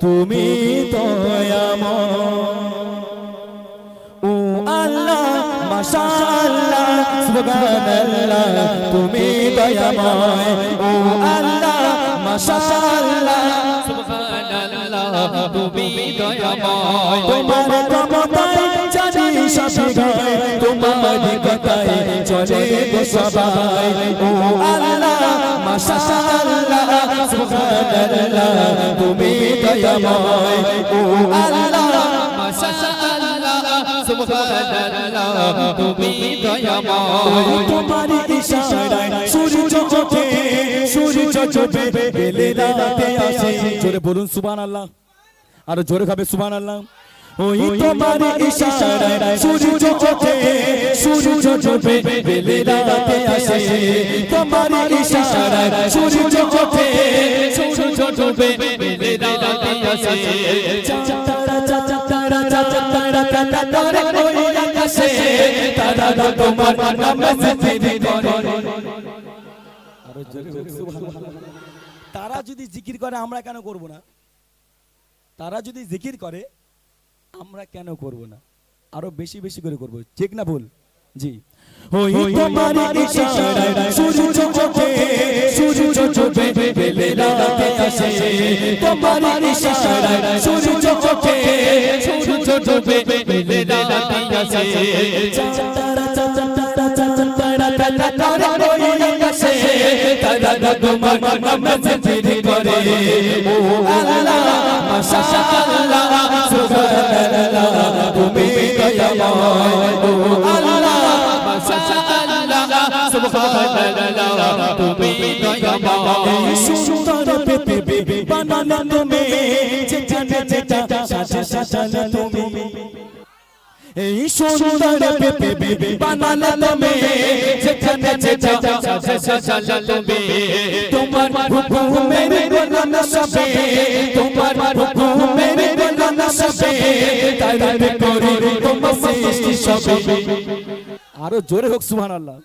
তুমি দয়াময়। ও তুমি দয়াময়। ও আল্লাহ তুমি দয়াময়। তোমার তোমার চলে গো সবাই ও আল্লাহ মাশাআল্লাহ সুবহানাল্লাহ তুমি দয়াময় ও আল্লাহ মাশাআল্লাহ সুবহানাল্লাহ তুমি দয়াময়। তোমার ইশারায় সূর্য ওঠে সূর্য চোখে বেলে রাতে আসে। জোরে বলুন সুবহানাল্লাহ। আরও জোরে খাবে সুবহানাল্লাহ। ওই তোমার ইশারায় সূর্য ওঠে সূর্য চোখে বেলে রাতে আসে। তোমার ইশারায় সূর্য ওঠে। তারা যদি জিকির করে, আমরা কেন করব না? তারা যদি জিকির করে, আমরা কেন করব না? আরও বেশি বেশি করে করব। ঠিক না ভুল? জি। ওই তোমার ইশারায় সূর্য ওঠে সূর্য চোখে বেলে রাতে আসে তোমার ইশারায় সূর্য ওঠে সূর্য ডুবে বেলে রাতে আসে। তারা চাচা তারা চাচা তারা কাটা করে ওই আকাশে তারা তোমার নামে জিকির করে ও আল্লাহ মাশাআল্লাহ সুবহানাল্লাহ তুমি দয়াময় ও আল্লাহ তুমি সুন্দর পৃথিবী বানানো তুমি। যেখানে যেটা তুমি। এই সুন্দর পৃথিবী বানানো তুমি। যেখানে যেটা সাথে তুমি। তোমার হুকুমের গোলাম সবে। তোমার হুকুমের গোলাম সবে। তারিফ করি তোমার সৃষ্টি সবে। আরও জোরে হোক সুবহানাল্লাহ।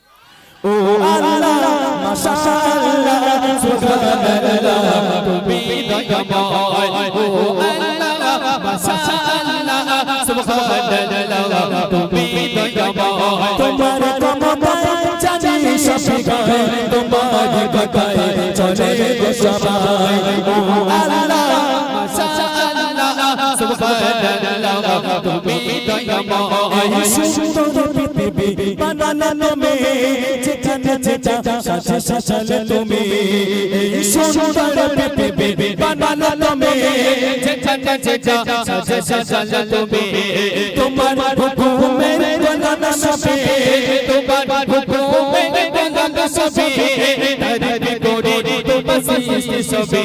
ও আল্লাহ মাশাআল্লাহ সুবহানাল্লাহ তুমি দয়াময় ও আল্লাহ মাশাআল্লাহ সুবহানাল্লাহ তুমি দয়াময় তোমার ক্ষমতায় জানি সবই গায় তোমার কথায় চলে গো সবাই ও আল্লাহ মাশাআল্লাহ সুবহানাল্লাহ তুমি দয়াময় সুন্দর পৃথিবী বানানো মে যেটা সাথে সাথে তুমি এই সুন্দর তুমি তোমার সবে তোমার হুকুমে সবে করি তোমার সৃষ্টি সবে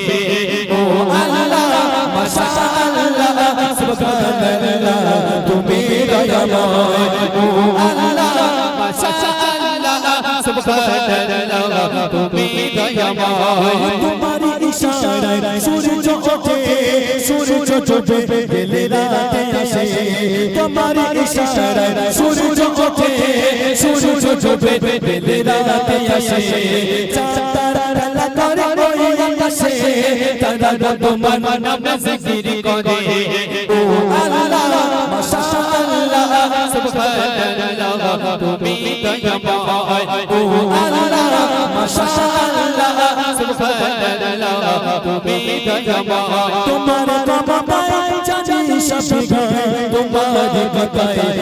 তুমি দয়াময় তোমার ইশারায় সূর্য ওঠে সূর্য চোখে গেলে রাতে আসে তোমার ইশারায় সূর্য ওঠে সূর্য তুমি দয়াময় তুমি দয়াময় তোমার ক্ষমতায় জানি সবই। তোমার কথায়